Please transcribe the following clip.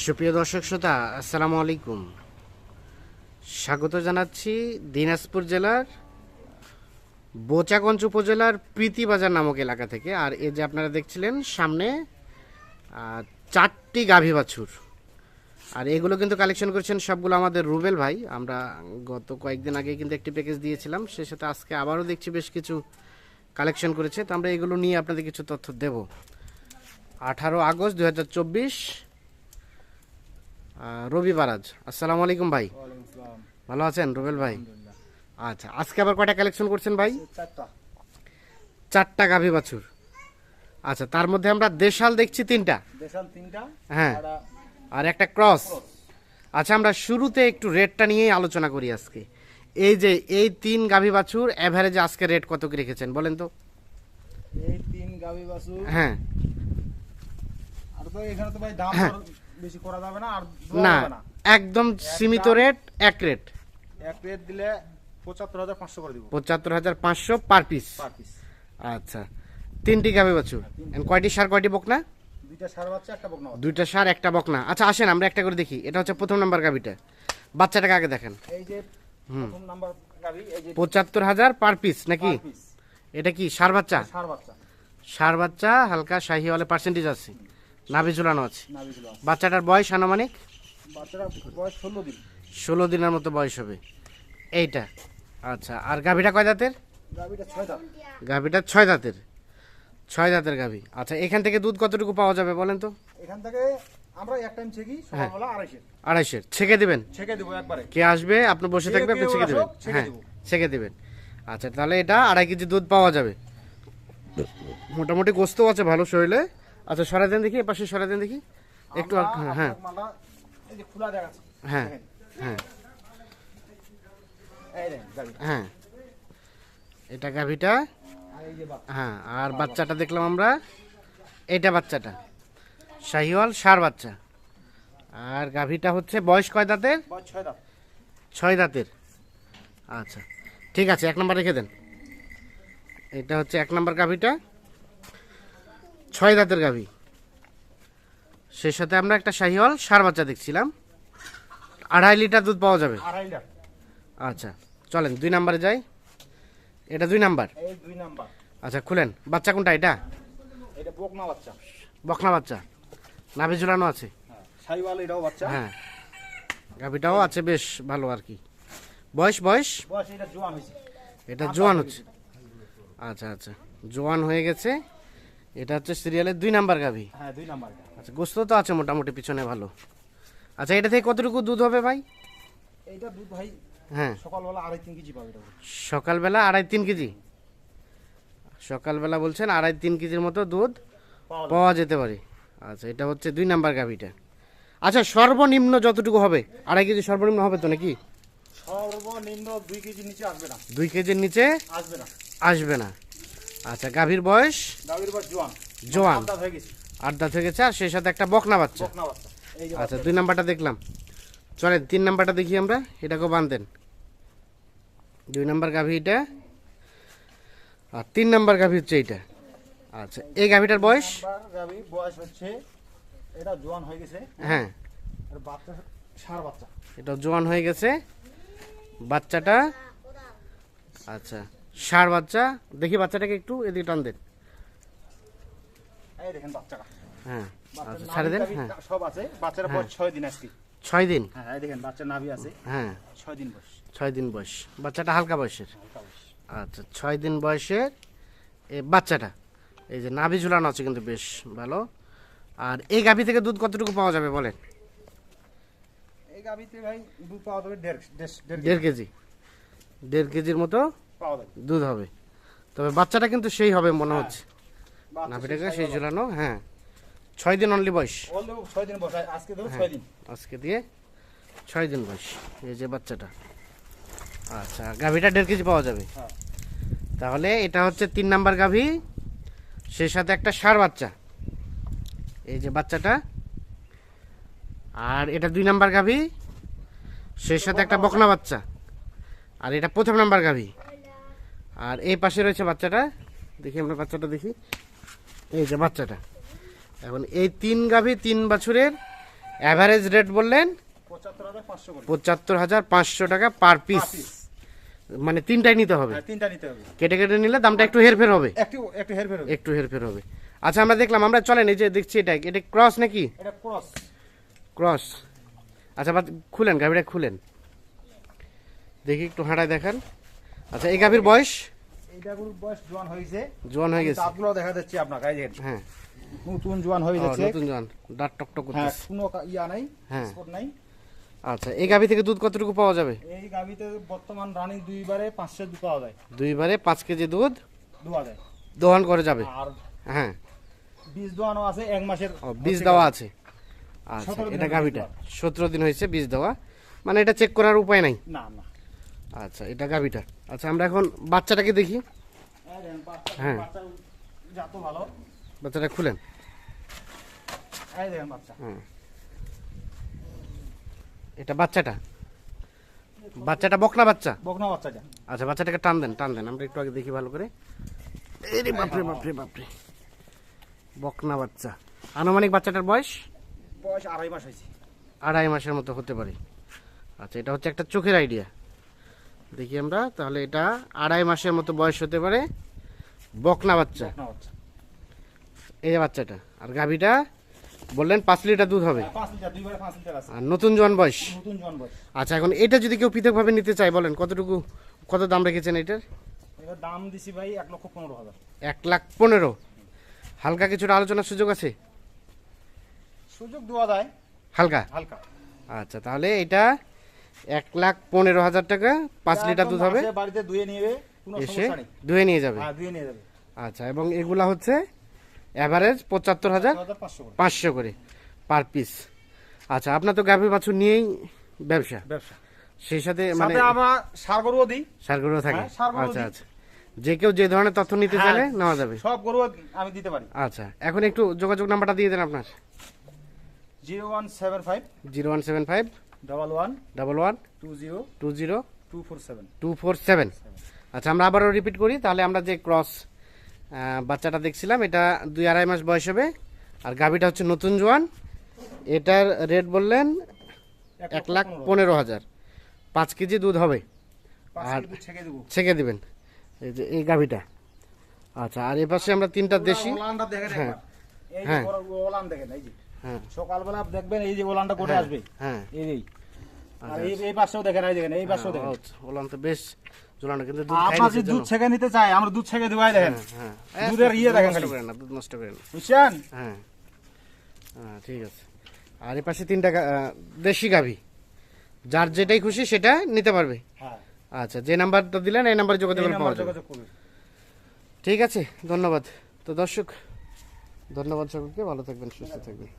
সুপ্রিয় দর্শক শ্রোতা, আসসালামু আলাইকুম। স্বাগত জানাচ্ছি দিনাজপুর জেলার বোচাগঞ্জ উপজেলার প্রীতিবাজার নামক এলাকা থেকে। আর এই যে আপনারা দেখছিলেন, সামনে চারটি গাভী বাছুর। আর এগুলো কিন্তু কালেকশন করেছেন সবগুলো আমাদের রুবেল ভাই। আমরা গত কয়েকদিন আগে কিন্তু একটি প্যাকেজ দিয়েছিলাম। সে সাথে আজকে আবারও দেখছি বেশ কিছু কালেকশন করেছে। তো আমরা এগুলো নিয়ে আপনাদের কিছু তথ্য দেব। আঠারো আগস্ট দু হাজার চব্বিশ চব্বিশ আহ, আসসালামু আলাইকুম ভাই। ভালো আছেন রুবেল ভাই? আচ্ছা আজকে আবার কয়টা কালেকশন করছেন ভাই? চারটা। গাভী বাছুর। আচ্ছা তার মধ্যে আমরা দেশাল দেখছি তিনটা। দেশাল তিনটা হ্যাঁ। আর একটা ক্রস। আচ্ছা আমরা শুরুতে একটু রেটটা নিয়েই আলোচনা করি আজকে। এই যে এই তিন গাভী বাছুর অ্যাভারেজে আজকে রেট কত কি রেখেছেন বলেন তো? এই তিন গাভী বাছুর? হ্যাঁ। আর তো এখানে তো ভাই দাম হ্যাঁ। বেশি করা যাবে না আর না একদম সীমিত রেট এক রেট। এক রেট দিলে পঁচাত্তর হাজার পাঁচশো করে দিব। পঁচাত্তর হাজার পাঁচশো পার পিস। Per piece. আচ্ছা তিনটি গাভী বাছুর। কয়টি সার কয়টি বকনা? দুইটা সার বাচ্চা একটা বকনা দুইটা সার একটা বকনা। আচ্ছা আসেন আমরা একটা করে দেখি। এটা হচ্ছে প্রথম নাম্বার গাভীটা বাচ্চাটাকে আগে দেখেন। এই যে প্রথম নাম্বার গাভী এই যে পঁচাত্তর হাজার পার পিস নাকি? এটা কি সার বাচ্চা? সার বাচ্চা। সার বাচ্চা হালকা শাহি হলে পার্সেন্টেজ আছে। নাভি ঝুলানো আছে। বাচ্চাটার বয়স আনুমানিক? বয়স ষোলো দিন। ষোলো দিনের মতো বয়স হবে। এইটা। আচ্ছা আর গাভীটা কয় দাঁতের? গাভীটা ছয় দাঁতের। ছয় দাঁতের গাভী। আচ্ছা এখান থেকে দুধ কতটুকু পাওয়া যাবে বলেন তো? এখান থেকে আমরা এক টাইম ছেকি হ্যাঁ। সকালবেলা আড়াইশে আড়াইশের। ছেকে দিবেন? ছেকে দেবো একবারে। কে আসবে? আপনি বসে আপনি ছেকে দেবেন। হ্যাঁ ছেকে দেবেন। আচ্ছা তাহলে এটা আড়াই কেজি দুধ পাওয়া যাবে। মোটামুটি গোস্তও আছে ভালো শরীরে। আচ্ছা সরাই দেন দেখি এপাশে সরাই দেন দেখি। একটু হ্যাঁ হ্যাঁ। হ্যাঁ গাভী হ্যাঁ। এটা গাভীটা। হ্যাঁ আর বাচ্চাটা দেখলাম আমরা। এটা বাচ্চাটা। শাহিওয়াল সার বাচ্চা। আর গাভীটা হচ্ছে বয়স কয় দাঁতের? ছয় দাঁতের। আচ্ছা ঠিক আছে এক নম্বর রেখে দেন। এটা হচ্ছে এক নম্বর গাভীটা। ছয় দাঁতের গাভী। সেই সাথে আমরা একটা শাহিওয়াল সার বাচ্চা দেখছিলাম। আড়াই লিটার দুধ পাওয়া যাবে। আচ্ছা চলেন দুই নাম্বারে যাই। এটা দুই নাম্বার? দুই নাম্বার। আচ্ছা খুলেন। বাচ্চা কোনটা এটা? বকনা বাচ্চা। নাভি ঝুলানো আছে। হ্যাঁ বাচ্চা। হ্যাঁ গাভিটাও আছে বেশ ভালো আর কি। বয়স বয়স? এটা জোয়ান হচ্ছে। আচ্ছা আচ্ছা জোয়ান হয়ে গেছে। এটা হচ্ছে সিরিয়ালের দুই নাম্বার গাভি। হ্যাঁ দুই নাম্বার এটা আচ্ছা গোস্ত তো আছে মোটামুটি পিছনে ভালো। আচ্ছা এটা থেকে কতটুকু দুধ হবে ভাই? এইটা দুধ ভাই হ্যাঁ। সকালবেলা আড়াই তিন কেজি পাবে এটা সকালবেলা আড়াই তিন কেজি? সকালবেলা বলছেন আড়াই তিন কেজির মতো দুধ পাওয়া যেতে পারে। আচ্ছা এটা হচ্ছে দুই নাম্বার গাভিটা। আচ্ছা সর্বনিম্ন যতটুকু হবে? আড়াই কেজি সর্বনিম্ন হবে তো নাকি? সর্বনিম্ন দুই কেজি নিচে আসবে না। দুই কেজির নিচে আসবে না। আসবে না। আচ্ছা গাভীর বয়স? গাভীর বয়স জোয়ান। জোয়ান। হয়ে আট দাঁত হয়ে গেছে আর সেই সাথে একটা বকনা বাচ্চা। বকনা বাচ্চা। এই যে আচ্ছা দুই নাম্বারটা দেখলাম। চলে তিন নাম্বারটা দেখি আমরা এটাকেও বাঁধেন। দুই নাম্বার গাভী এটা আর তিন নাম্বার গাভী হচ্ছে এইটা। আচ্ছা এই গাভীটার বয়স? গাভী বয়স হচ্ছে এটা জোয়ান হয়ে গেছে। হ্যাঁ। আর বাচ্চা সার বাচ্চা। এটা জোয়ান হয়ে গেছে। বাচ্চাটা আচ্ছা ষাঁড় বাচ্চা দেখি বাচ্চাটাকে একটু এদিকে টান দেন। হ্যাঁ আচ্ছা ছাড়ে দেন হ্যাঁ। সব আছে বাচ্চার বয়স ছয় দিন আজকে। ছয় দিন? হ্যাঁ দেখেন বাচ্চার নাভি আছে। হ্যাঁ। ছয় দিন বয়স। ছয় দিন বয়স। বাচ্চাটা হালকা বয়সের? আচ্ছা ছয় দিন বয়সের এই বাচ্চাটা। এই যে নাভি ঝুলানো আছে কিন্তু বেশ ভালো। আর এই গাভী থেকে দুধ কতটুকু পাওয়া যাবে বলেন? এই গাভিতে ভাই দুধ পাওয়া যাবে দেড় দেড়- দেড় কেজি। দেড় কেজি। দেড় কেজির মতো পাওয়া যাবে। দুধ হবে। তবে বাচ্চাটা কিন্তু সেই হবে মনে হচ্ছে। বাচ্চা নাভিটাকে সেই ঝুলানো হ্যাঁ। ছয় দিন অনলি বয়স। ছয় দিন বয়স আজকে ধরো হ্যাঁ। ছয় দিন। আজকে দিয়ে ছয় দিন বয়স এই যে বাচ্চাটা। আচ্ছা গাভীটা দেড় কেজি পাওয়া যাবে। হ্যাঁ। তাহলে এটা হচ্ছে তিন নাম্বার গাভী সেই সাথে একটা ষাঁড় বাচ্চা। এই যে বাচ্চাটা। আর এটা দুই নাম্বার গাভী সেই সাথে একটা বকনা বাচ্চা। আর এটা প্রথম নাম্বার গাভী। আর এই পাশে রয়েছে বাচ্চাটা। দেখি আমরা বাচ্চাটা দেখি। এই যে বাচ্চাটা। এখন এই তিন গাভী তিন বছরের অ্যাভারেজ রেট বললেন পঁচাত্তর হাজার পাঁচশো টাকা পার পিস মানে তিনটাই নিতে হবে। হ্যাঁ তিনটা নিতে হবে। কেটে কেটে নিলে দামটা একটু হেরফের হবে। একটু হেরফের হবে। আচ্ছা আমরা দেখলাম আমরা চলেন এই যে দেখছি এটা। এটা ক্রস নাকি? ক্রস ক্রস আচ্ছা খুলেন গাভীটা খুলেন। দেখি একটু হাঁটায় দেখান। আচ্ছা এই গাভীর বয়স? গরুর বয়স জোয়ান হয়েছে। জোয়ান হয়ে গেছে। দাঁতগুলো দেখা যাচ্ছে আপনাকে এই হ্যাঁ। নতুন জোয়ান হয়ে যাচ্ছে। নতুন জোয়ান। দাঁত টকটক হ্যাঁ কোনো ইয়া নাই হ্যাঁ। নাই। আচ্ছা এই গাভী থেকে দুধ কতটুকু পাওয়া যাবে? এই গাভিতে বর্তমান রানিং দুইবারে দুধ পাওয়া যায়। দুইবারে পাঁচ কেজি দুধ দোয়া যায়। দোহন করে যাবে। আর হ্যাঁ। বীজ দোয়ানো আছে এক মাসের বীজ দেওয়া আছে। আচ্ছা এটা গাভীটা। বীজ সতেরো দিন হয়েছে বীজ দেওয়া। মানে এটা চেক করার উপায় নাই। না না। আচ্ছা এটা গাভীটা। আচ্ছা আমরা এখন বাচ্চাটাকে দেখি। বাচ্চা- হ্যাঁ। ভালো। বাচ্চাটা খুলেন। এটা বাচ্চাটা? বাচ্চাটা বকনা বাচ্চা? বকনা বাচ্চাটা আচ্ছা বাচ্চাটাকে টান দেন টান দেন। আমরা একটু আগে দেখি ভালো করে। এরে বাপরে বাপরে বাপরে। বকনা বাচ্চা। আনুমানিক বাচ্চাটার বয়স? বয়স আড়াই মাস হয়েছে। আড়াই মাসের মতো হতে পারে। আচ্ছা এটা হচ্ছে একটা চোখের আইডিয়া দেখি আমরা তাহলে এটা আড়াই মাসের মতো বয়স হতে পারে। বকনা বাচ্চা। এই বাচ্চাটা। আর গাভীটা বললেন পাঁচ লিটার দুধ হবে। হ্যাঁ, আর নতুন জোয়ান বয়স। আচ্ছা এখন এটা যদি কেউ পৃথকভাবে নিতে চায় বলেন কতটুকু কত দাম রেখেছেন এটার? দাম দিছি ভাই এক লক্ষ পনেরো হাজার। এক লাখ পনেরো। হালকা কিছুটা আলোচনার সুযোগ আছে? সুযোগ দেওয়া যায়। হালকা? হালকা। আচ্ছা তাহলে এটা এক লাখ পনেরো হাজার টাকা পাঁচ লিটার দুধ হবে। বাড়িতে ধুয়ে নিয়ে এসে ধুয়ে নিয়ে যাবে। হ্যাঁ ধুয়ে নিয়ে যাবে। আচ্ছা এবং এগুলা হচ্ছে অ্যাভারেজ পঁচাত্তর হাজার পাঁচশো করে। পার পিস আচ্ছা আপনার তো গাভী বাছুর নিয়েই ব্যবসা। ব্যবসা। সেই সাথে মানে আমরা সার গরুও দিই। সারগুলো থাকে। হ্যাঁ, আচ্ছা আচ্ছা। যে কেউ যে ধরনের তথ্য নিতে হ্যাঁ। চাইলে নেওয়া যাবে। সব গরু আমি দিতে পারি। আচ্ছা এখন একটু যোগাযোগ নাম্বারটা দিয়ে দেন আপনার। Zero one seven five zero one seven five double one double one two zero two zero two four seven. Two four seven. আচ্ছা আমরা আবারও রিপিট করি তাহলে আমরা যে ক্রস বাচ্চাটা দেখছিলাম এটা দুই আড়াই মাস বয়স হবে আর গাভীটা হচ্ছে নতুন জোয়ান। এটার রেট বললেন এক লাখ পনেরো। হাজার। পাঁচ কেজি দুধ হবে। আর- ছেঁকে দেবো। ছেঁকে দিবেন। এই যে এই গাভীটা। আচ্ছা আর এ পাশে আমরা তিনটা দেশি। হ্যাঁ। হ্যাঁ। হ্যাঁ। সকালবেলা দেখবেন এই যে ওলানটা করে আসবে? হ্যাঁ। এই এই আর এই এই পাশেও দেখেন এই দেখেন এই পাশেও দেখেন। ওলান তো বেশ ঝোলানো কিন্তু দুধ আপনার দুধ ছেঁকে নিতে আমরা দুধ ছেঁকে দেবো দেখেন। হ্যাঁ। দুধের ইয়ে দুধ দেখেন নষ্ট খালি। করেন না দুধ নষ্ট করেন বুঝছেন? হ্যাঁ। হ্যাঁ ঠিক আছে। আর পাশে তিনটা দেশি গাভী। যার যেটাই খুশি সেটা নিতে পারবে। হ্যাঁ। আচ্ছা যে নাম্বারটা দিলেন এই নাম্বারে যোগাযোগ এই নাম্বার পাওয়া যাবে। যোগাযোগ ঠিক আছে ধন্যবাদ। তো দর্শক ধন্যবাদ সকলকে ভালো থাকবেন সুস্থ থাকবেন।